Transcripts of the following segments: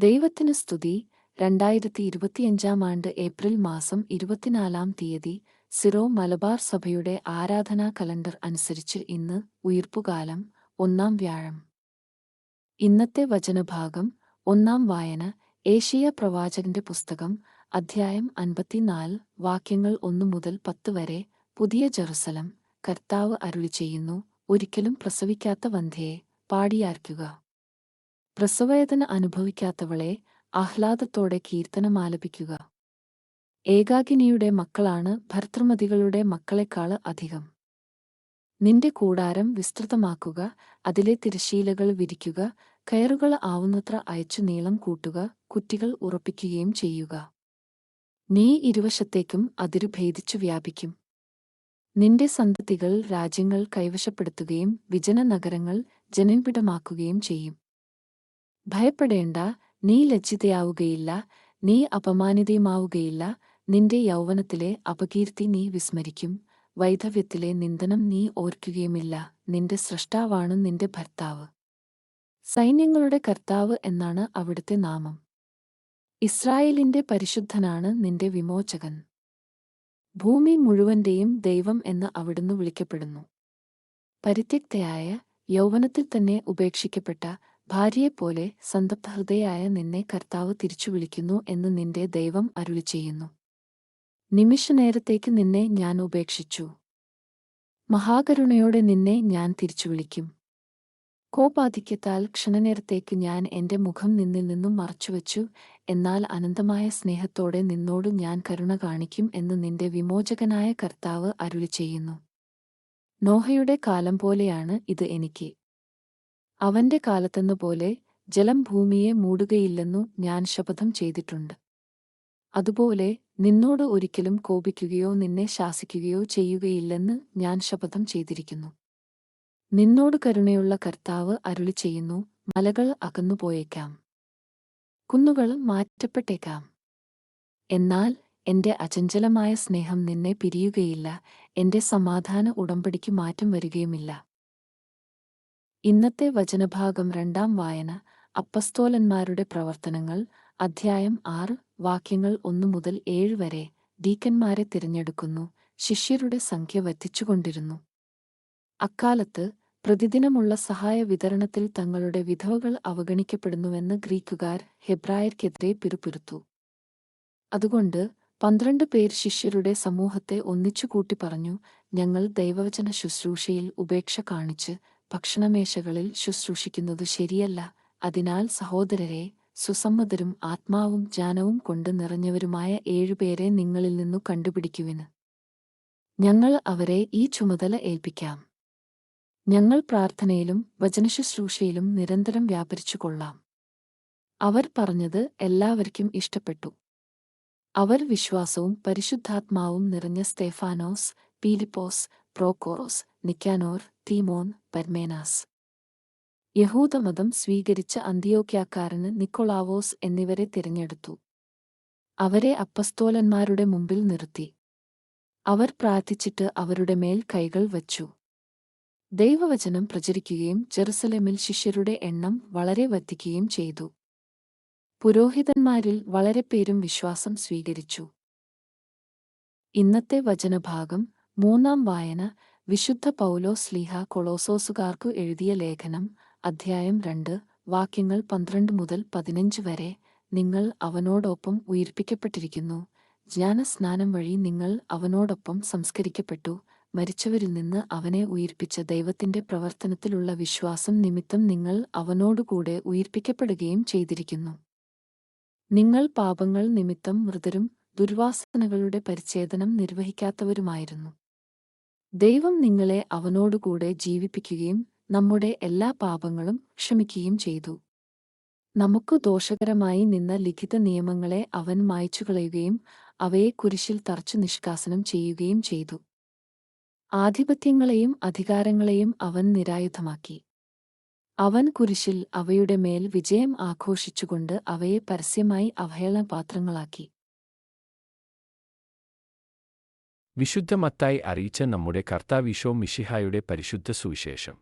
ദൈവത്തിന് സ്തുതി. രണ്ടായിരത്തി ഇരുപത്തിയഞ്ചാം ആണ്ട് ഏപ്രിൽ മാസം ഇരുപത്തിനാലാം തീയതി സിറോ മലബാർ സഭയുടെ ആരാധനാ കലണ്ടർ അനുസരിച്ച് ഇന്ന് ഉയർപ്പുകാലം ഒന്നാം വ്യാഴം. ഇന്നത്തെ വചനഭാഗം ഒന്നാം വായന. ഏഷ്യ പ്രവാചകന്റെ പുസ്തകം അധ്യായം അൻപത്തിനാല്. വാക്യങ്ങൾ ഒന്നു മുതൽ പത്ത് വരെ പുതിയ ജെറുസലം. കർത്താവ് അരുളി ചെയ്യുന്നു ഒരിക്കലും പ്രസവിക്കാത്ത വന്ധ്യയെ പാടിയാർക്കുക. പ്രസവവേദന അനുഭവിക്കാത്തവളെ ആഹ്ലാദത്തോടെ കീർത്തനമാലപിക്കുക ഏകാകിനിയുടെ മക്കളാണ് ഭർത്തൃമതികളുടെ മക്കളെക്കാൾ അധികം. നിന്റെ കൂടാരം വിസ്തൃതമാക്കുക അതിലെ തിരശീലകൾ വിരിക്കുക കയറുകൾ ആവുന്നത്ര അയച്ചു നീളം കൂട്ടുക കുറ്റികൾ ഉറപ്പിക്കുകയും ചെയ്യുക. നീ ഇരുവശത്തേക്കും അതിരു ഭേദിച്ചു വ്യാപിക്കും. നിന്റെ സന്തതികൾ രാജ്യങ്ങൾ കൈവശപ്പെടുത്തുകയും വിജന നഗരങ്ങൾ ചെയ്യും. ഭയപ്പെടേണ്ട. നീ ലജ്ജിതയാവുകയില്ല. നീ അപമാനിതയുമാവുകയില്ല. നിന്റെ യൗവനത്തിലെ അപകീർത്തി നീ വിസ്മരിക്കും. വൈധവ്യത്തിലെ നിന്ദനം നീ ഓർക്കുകയുമില്ല. നിന്റെ സൃഷ്ടാവാണ് നിന്റെ ഭർത്താവ്. സൈന്യങ്ങളുടെ കർത്താവ് എന്നാണ് അവിടുത്തെ നാമം. ഇസ്രായേലിന്റെ പരിശുദ്ധനാണ് നിന്റെ വിമോചകൻ. ഭൂമി മുഴുവന്റെയും ദൈവം എന്ന് അവിടുന്ന് വിളിക്കപ്പെടുന്നു. പരിത്യക്തയായ യൗവനത്തിൽ തന്നെ ഉപേക്ഷിക്കപ്പെട്ട ഭാര്യയെപ്പോലെ സന്തപ്തഹൃദയായ നിന്നെ കർത്താവ് തിരിച്ചു വിളിക്കുന്നു എന്ന് നിന്റെ ദൈവം അരുളി ചെയ്യുന്നു നിമിഷനേരത്തേക്ക് നിന്നെ ഞാൻ ഉപേക്ഷിച്ചു. മഹാകരുണയോടെ നിന്നെ ഞാൻ തിരിച്ചു വിളിക്കും. കോപാധിക്യത്താൽ ക്ഷണനേരത്തേക്ക് ഞാൻ എന്റെ മുഖം നിന്നിൽ നിന്നും മറച്ചുവച്ചു എന്നാൽ അനന്തമായ സ്നേഹത്തോടെ നിന്നോട് ഞാൻ കരുണ കാണിക്കും എന്ന് നിന്റെ വിമോചകനായ കർത്താവ് അരുളി ചെയ്യുന്നു നോഹയുടെ കാലം പോലെയാണ് ഇത് എനിക്ക്. അവന്റെ കാലത്തെന്നപോലെ ജലം ഭൂമിയെ മൂടുകയില്ലെന്നു ഞാൻ ശപഥം ചെയ്തിട്ടുണ്ട്. അതുപോലെ നിന്നോട് ഒരിക്കലും കോപിക്കുകയോ നിന്നെ ശാസിക്കുകയോ ചെയ്യുകയില്ലെന്ന് ഞാൻ ശപഥം ചെയ്തിരിക്കുന്നു. നിന്നോട് കരുണയുള്ള കർത്താവ് അരുളി ചെയ്യുന്നു മലകൾ അകന്നുപോയേക്കാം കുന്നുകൾ മാറ്റപ്പെട്ടേക്കാം. എന്നാൽ എന്റെ അചഞ്ചലമായ സ്നേഹം നിന്നെ പിരിയുകയില്ല എന്റെ സമാധാന ഉടമ്പടിക്ക് മാറ്റം വരികയുമില്ല. ഇന്നത്തെ വചനഭാഗം രണ്ടാം വായന അപ്പസ്തോലന്മാരുടെ പ്രവർത്തനങ്ങൾ അധ്യായം ആറ് വാക്യങ്ങൾ ഒന്നു മുതൽ ഏഴ് വരെ ഡീക്കന്മാരെ തിരഞ്ഞെടുക്കുന്നു ശിഷ്യരുടെ സംഖ്യ വർദ്ധിച്ചുകൊണ്ടിരുന്നു അക്കാലത്ത് പ്രതിദിനമുള്ള സഹായ വിതരണത്തിൽ തങ്ങളുടെ വിധവകൾ അവഗണിക്കപ്പെടുന്നുവെന്ന് ഗ്രീക്കുകാർ ഹെബ്രായർക്കെതിരെ പിറുപിറുത്തു. അതുകൊണ്ട് പന്ത്രണ്ട് പേർ ശിഷ്യരുടെ സമൂഹത്തെ ഒന്നിച്ചു കൂട്ടി പറഞ്ഞു ഞങ്ങൾ ദൈവവചന ശുശ്രൂഷയിൽ ഉപേക്ഷ കാണിച്ച് ഭക്ഷണമേശകളിൽ ശുശ്രൂഷിക്കുന്നത് ശരിയല്ല. അതിനാൽ സഹോദരരെ സുസമ്മതരും ആത്മാവും ജ്ഞാനവും കൊണ്ട് നിറഞ്ഞവരുമായ ഏഴുപേരെ നിങ്ങളിൽ നിന്നു കണ്ടുപിടിക്കുവിന്. ഞങ്ങൾ അവരെ ഈ ചുമതല ഏൽപ്പിക്കാം. ഞങ്ങൾ പ്രാർത്ഥനയിലും വചനശുശ്രൂഷയിലും നിരന്തരം വ്യാപരിച്ചു കൊള്ളാം. അവർ പറഞ്ഞത് എല്ലാവർക്കും ഇഷ്ടപ്പെട്ടു. അവർ വിശ്വാസവും പരിശുദ്ധാത്മാവും നിറഞ്ഞ സ്തേഫാനോസ് പീലിപ്പോസ് പ്രോക്കോറോസ് നിക്കാനോർ തീമോൻ പർമേനാസ്. യഹൂദമതം സ്വീകരിച്ച അന്തിയോക്യാക്കാരന് നിക്കോളാവോസ് എന്നിവരെ തിരഞ്ഞെടുത്തു. അവരെ അപ്പസ്തോലന്മാരുടെ മുമ്പിൽ നിർത്തി. അവർ പ്രാർത്ഥിച്ചിട്ട് അവരുടെ മേൽ കൈകൾ വച്ചു. ദൈവവചനം പ്രചരിക്കുകയും ജെറുസലേമിൽ ശിഷ്യരുടെ എണ്ണം വളരെ വർദ്ധിക്കുകയും ചെയ്തു. പുരോഹിതന്മാരിൽ വളരെ പേരും വിശ്വാസം സ്വീകരിച്ചു. ഇന്നത്തെ വചനഭാഗം മൂന്നാം വായന വിശുദ്ധ പൗലോ സ്ലീഹ കൊളോസോസുകാർക്കു എഴുതിയ ലേഖനം അധ്യായം രണ്ട് വാക്യങ്ങൾ പന്ത്രണ്ട് മുതൽ പതിനഞ്ച് വരെ നിങ്ങൾ അവനോടൊപ്പം ഉയർപ്പിക്കപ്പെട്ടിരിക്കുന്നു. ജ്ഞാനസ്നാനം വഴി നിങ്ങൾ അവനോടൊപ്പം സംസ്കരിക്കപ്പെട്ടു. മരിച്ചവരിൽ നിന്ന് അവനെ ഉയർപ്പിച്ച ദൈവത്തിന്റെ പ്രവർത്തനത്തിലുള്ള വിശ്വാസം നിമിത്തം നിങ്ങൾ അവനോടുകൂടെ ഉയർപ്പിക്കപ്പെടുകയും ചെയ്തിരിക്കുന്നു. നിങ്ങൾ പാപങ്ങൾ നിമിത്തം മൃതരും ദുർവാസനകളുടെ പരിച്ഛേദനം നിർവഹിക്കാത്തവരുമായിരുന്നു. ദൈവം നിങ്ങളെ അവനോടുകൂടെ ജീവിപ്പിക്കുകയും നമ്മുടെ എല്ലാ പാപങ്ങളും ക്ഷമിക്കുകയും ചെയ്തു. നമുക്കു ദോഷകരമായി നിന്ന ലിഖിത നിയമങ്ങളെ അവൻ മായ്ച്ചുകളയുകയും അവയെ കുരിശിൽ തറച്ചു നിഷ്കാസനം ചെയ്യുകയും ചെയ്തു. ആധിപത്യങ്ങളെയും അധികാരങ്ങളെയും അവൻ നിരായുധമാക്കി. അവൻ കുരിശിൽ അവയുടെ മേൽ വിജയം ആഘോഷിച്ചുകൊണ്ട് അവയെ പരസ്യമായി അവഹേളനപാത്രങ്ങളാക്കി. വിശുദ്ധ മത്തായി അറിയിച്ച നമ്മുടെ കർത്താവിശോ മിഷിഹായുടെ പരിശുദ്ധ സുവിശേഷം.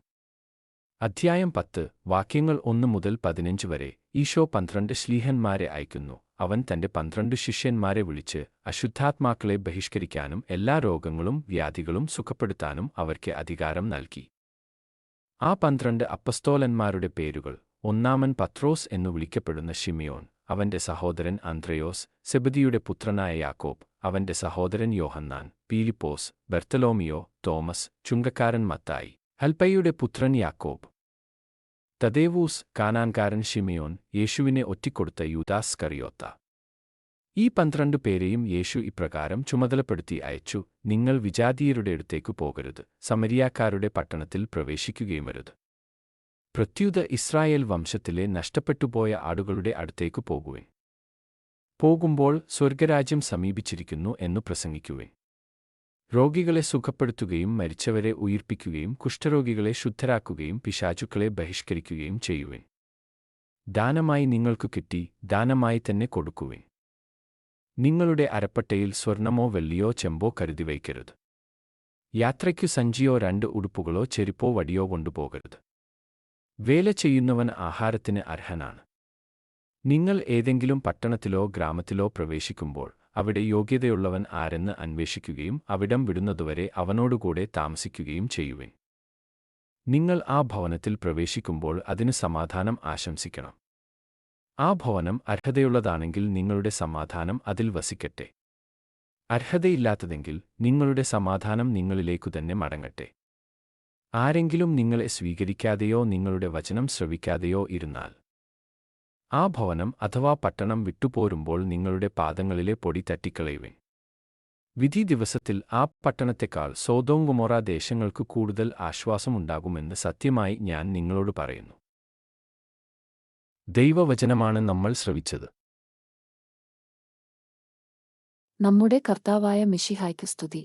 അധ്യായം പത്ത് വാക്യങ്ങൾ ഒന്ന് മുതൽ പതിനഞ്ച് വരെ ഈശോ പന്ത്രണ്ട് ശ്ലീഹന്മാരെ അയക്കുന്നു. അവൻ തന്റെ പന്ത്രണ്ട് ശിഷ്യന്മാരെ വിളിച്ച് അശുദ്ധാത്മാക്കളെ ബഹിഷ്കരിക്കാനും എല്ലാ രോഗങ്ങളും വ്യാധികളും സുഖപ്പെടുത്താനും അവർക്ക് അധികാരം നൽകി. ആ പന്ത്രണ്ട് അപ്പസ്തോലന്മാരുടെ പേരുകൾ ഒന്നാമൻ പത്രോസ് എന്നു വിളിക്കപ്പെടുന്ന ഷിമിയോൻ അവന്റെ സഹോദരൻ അന്ത്രയോസ് സെബദിയുടെ പുത്രനായ യാക്കോബ് അവന്റെ സഹോദരൻ യോഹന്നാൻ പീലിപ്പോസ് ബെർത്തലോമിയോ തോമസ് ചുങ്കക്കാരൻ മത്തായി ഹൽപ്പയുടെ പുത്രൻ യാക്കോബ്. തദേവൂസ് കാനാൻകാരൻ ഷിമിയോൻ യേശുവിനെ ഒറ്റിക്കൊടുത്ത യൂദാസ് കറിയോത്ത. ഈ പന്ത്രണ്ട് പേരെയും യേശു ഇപ്രകാരം ചുമതലപ്പെടുത്തി അയച്ചു നിങ്ങൾ വിജാതീയരുടെ അടുത്തേക്കു പോകരുത് സമരിയാക്കാരുടെ പട്ടണത്തിൽ പ്രവേശിക്കുകയും പ്രവേശിക്കുകയുമരുത് പ്രത്യുത ഇസ്രായേൽ വംശത്തിലെ നഷ്ടപ്പെട്ടുപോയ ആടുകളുടെ അടുത്തേക്കു പോകുവേൻ. പോകുമ്പോൾ സ്വർഗരാജ്യം സമീപിച്ചിരിക്കുന്നു എന്നു പ്രസംഗിക്കുവിൻ. രോഗികളെ സുഖപ്പെടുത്തുകയും മരിച്ചവരെ ഉയിർപ്പിക്കുകയും കുഷ്ഠരോഗികളെ ശുദ്ധരാക്കുകയും പിശാചുക്കളെ ബഹിഷ്കരിക്കുകയും ചെയ്യുവിൻ. ദാനമായി നിങ്ങൾക്ക് കിട്ടി ദാനമായി തന്നെ കൊടുക്കുവിൻ. നിങ്ങളുടെ അരപ്പട്ടയിൽ സ്വർണമോ വെള്ളിയോ ചെമ്പോ കരുതി വയ്ക്കരുത്. യാത്രയ്ക്കു സഞ്ചിയോ രണ്ട് ഉടുപ്പുകളോ ചെരുപ്പോ വടിയോ കൊണ്ടുപോകരുത്. വേല ചെയ്യുന്നവൻ ആഹാരത്തിന് അർഹനാണ്. നിങ്ങൾ ഏതെങ്കിലും പട്ടണത്തിലോ ഗ്രാമത്തിലോ പ്രവേശിക്കുമ്പോൾ അവിടെ യോഗ്യതയുള്ളവൻ ആരെന്ന് അന്വേഷിക്കുകയും അവിടം വിടുന്നതുവരെ അവനോടുകൂടെ താമസിക്കുകയും ചെയ്യുവിൻ. നിങ്ങൾ ആ ഭവനത്തിൽ പ്രവേശിക്കുമ്പോൾ അതിന് സമാധാനം ആശംസിക്കണം. ആ ഭവനം അർഹതയുള്ളതാണെങ്കിൽ നിങ്ങളുടെ സമാധാനം അതിൽ വസിക്കട്ടെ. അർഹതയില്ലാത്തതെങ്കിൽ നിങ്ങളുടെ സമാധാനം നിങ്ങളിലേക്കു തന്നെ മടങ്ങട്ടെ. ആരെങ്കിലും നിങ്ങളെ സ്വീകരിക്കാതെയോ നിങ്ങളുടെ വചനം ശ്രവിക്കാതെയോ ഇരുന്നാൽ ആ ഭവനം അഥവാ പട്ടണം വിട്ടുപോരുമ്പോൾ നിങ്ങളുടെ പാദങ്ങളിലെ പൊടി തട്ടിക്കളയുവേ വിധി ദിവസത്തിൽ ആ പട്ടണത്തെക്കാൾ സോതോം ഗുമോറ ദേശങ്ങൾക്ക് കൂടുതൽ ആശ്വാസമുണ്ടാകുമെന്ന് സത്യമായി ഞാൻ നിങ്ങളോട് പറയുന്നു. ദൈവവചനമാണ് നമ്മൾ ശ്രവിച്ചത്. നമ്മുടെ കർത്താവായ മിഷിഹായ്ക്ക് സ്തുതി.